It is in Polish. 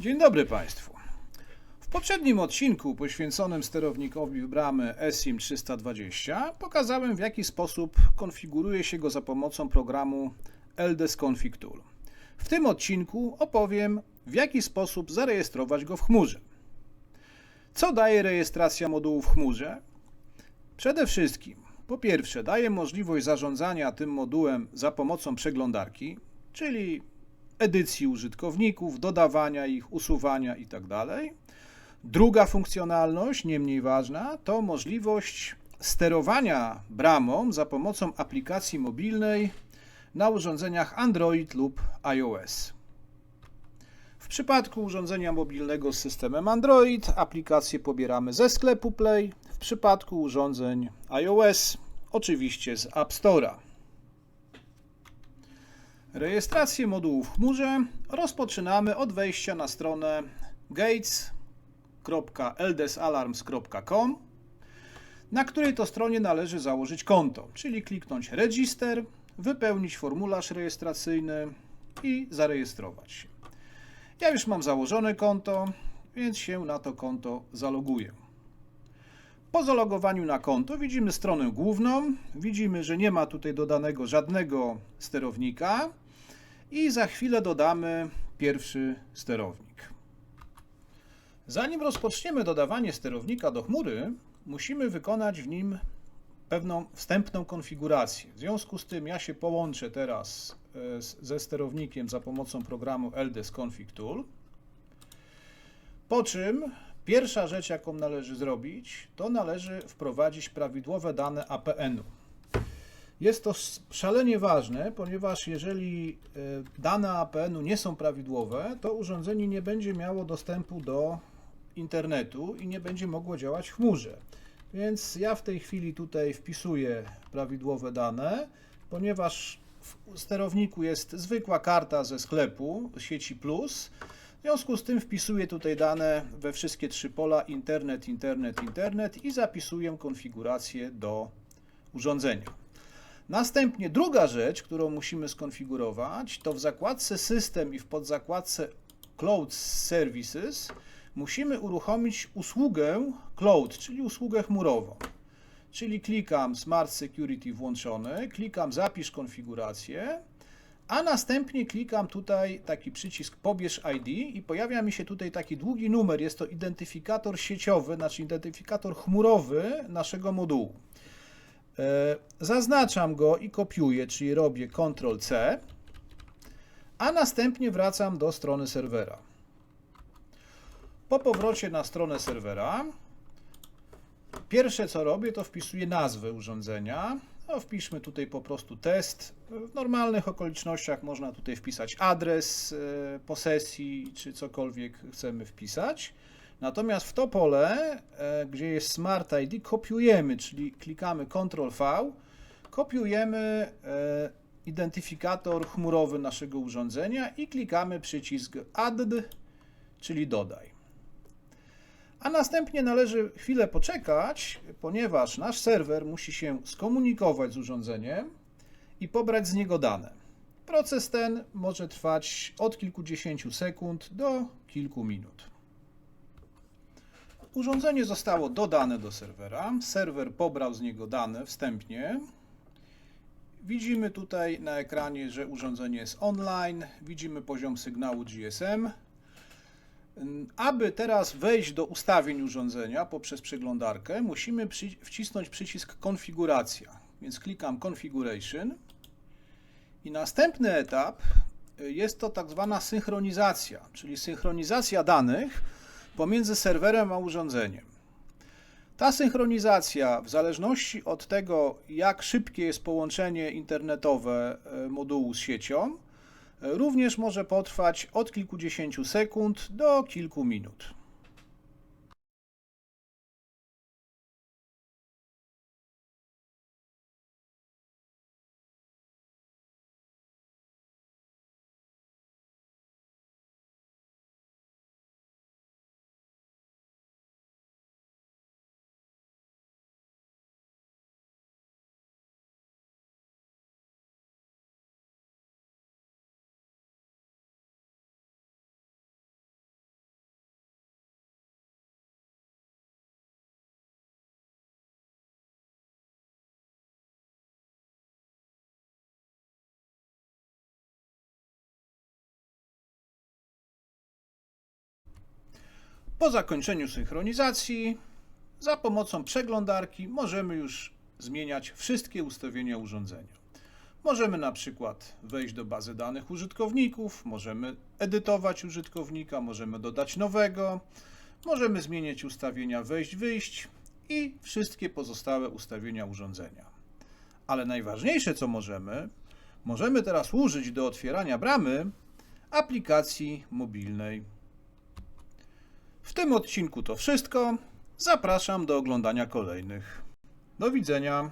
Dzień dobry Państwu. W poprzednim odcinku poświęconym sterownikowi bramy SIM 320 pokazałem w jaki sposób konfiguruje się go za pomocą programu LDS Config Tool. W tym odcinku opowiem w jaki sposób zarejestrować go w chmurze. Co daje rejestracja modułu w chmurze? Przede wszystkim, po pierwsze, daje możliwość zarządzania tym modułem za pomocą przeglądarki, czyli edycji użytkowników, dodawania ich, usuwania itd. Druga funkcjonalność, nie mniej ważna, to możliwość sterowania bramą za pomocą aplikacji mobilnej na urządzeniach Android lub iOS. W przypadku urządzenia mobilnego z systemem Android aplikację pobieramy ze sklepu Play, w przypadku urządzeń iOS oczywiście z App Store'a. Rejestrację modułu w chmurze rozpoczynamy od wejścia na stronę gates.ldsalarms.com, na której to stronie należy założyć konto, czyli kliknąć Register, wypełnić formularz rejestracyjny i zarejestrować się. Ja już mam założone konto, więc się na to konto zaloguję. Po zalogowaniu na konto widzimy stronę główną, widzimy, że nie ma tutaj dodanego żadnego sterownika i za chwilę dodamy pierwszy sterownik. Zanim rozpoczniemy dodawanie sterownika do chmury, musimy wykonać w nim pewną wstępną konfigurację. W związku z tym ja się połączę teraz e, ze sterownikiem za pomocą programu LDS Config Tool. Po czym pierwsza rzecz, jaką należy zrobić, to należy wprowadzić prawidłowe dane APN-u. Jest to szalenie ważne, ponieważ jeżeli e, dane APN-u nie są prawidłowe, to urządzenie nie będzie miało dostępu do internetu i nie będzie mogło działać w chmurze. Więc ja w tej chwili tutaj wpisuję prawidłowe dane, ponieważ w sterowniku jest zwykła karta ze sklepu sieci Plus. W związku z tym wpisuję tutaj dane we wszystkie trzy pola internet, internet, internet i zapisuję konfigurację do urządzenia. Następnie druga rzecz, którą musimy skonfigurować, to w zakładce System i w podzakładce Cloud Services musimy uruchomić usługę Cloud, czyli usługę chmurową. Czyli klikam Smart Security włączony, klikam Zapisz konfigurację, a następnie klikam tutaj taki przycisk Pobierz ID i pojawia mi się tutaj taki długi numer. Jest to identyfikator sieciowy, znaczy identyfikator chmurowy naszego modułu. E, Zaznaczam go i kopiuję, czyli robię Ctrl-C, a następnie wracam do strony serwera. Po powrocie na stronę serwera, pierwsze co robię, to wpisuję nazwę urządzenia. No, wpiszmy tutaj po prostu test. W normalnych okolicznościach można tutaj wpisać adres e, posesji, czy cokolwiek chcemy wpisać. Natomiast w to pole, e, gdzie jest Smart ID, kopiujemy, czyli klikamy Ctrl V, kopiujemy e, identyfikator chmurowy naszego urządzenia i klikamy przycisk Add, czyli dodaj. A następnie należy chwilę poczekać, ponieważ nasz serwer musi się skomunikować z urządzeniem i pobrać z niego dane. Proces ten może trwać od kilkudziesięciu sekund do kilku minut. Urządzenie zostało dodane do serwera. Serwer pobrał z niego dane wstępnie. Widzimy tutaj na ekranie, że urządzenie jest online. Widzimy poziom sygnału GSM. Aby teraz wejść do ustawień urządzenia poprzez przeglądarkę, musimy przy, wcisnąć przycisk Konfiguracja. Więc klikam Configuration i następny etap y, jest to tak zwana synchronizacja, czyli synchronizacja danych pomiędzy serwerem a urządzeniem. Ta synchronizacja, w zależności od tego, jak szybkie jest połączenie internetowe e, modułu z siecią, również może potrwać od kilkudziesięciu sekund do kilku minut. Po zakończeniu synchronizacji za pomocą przeglądarki możemy już zmieniać wszystkie ustawienia urządzenia. Możemy na przykład wejść do bazy danych użytkowników, możemy edytować użytkownika, możemy dodać nowego, możemy zmienić ustawienia wejść-wyjść i wszystkie pozostałe ustawienia urządzenia. Ale najważniejsze co możemy, możemy teraz użyć do otwierania bramy aplikacji mobilnej. W tym odcinku to wszystko. Zapraszam do oglądania kolejnych. Do widzenia.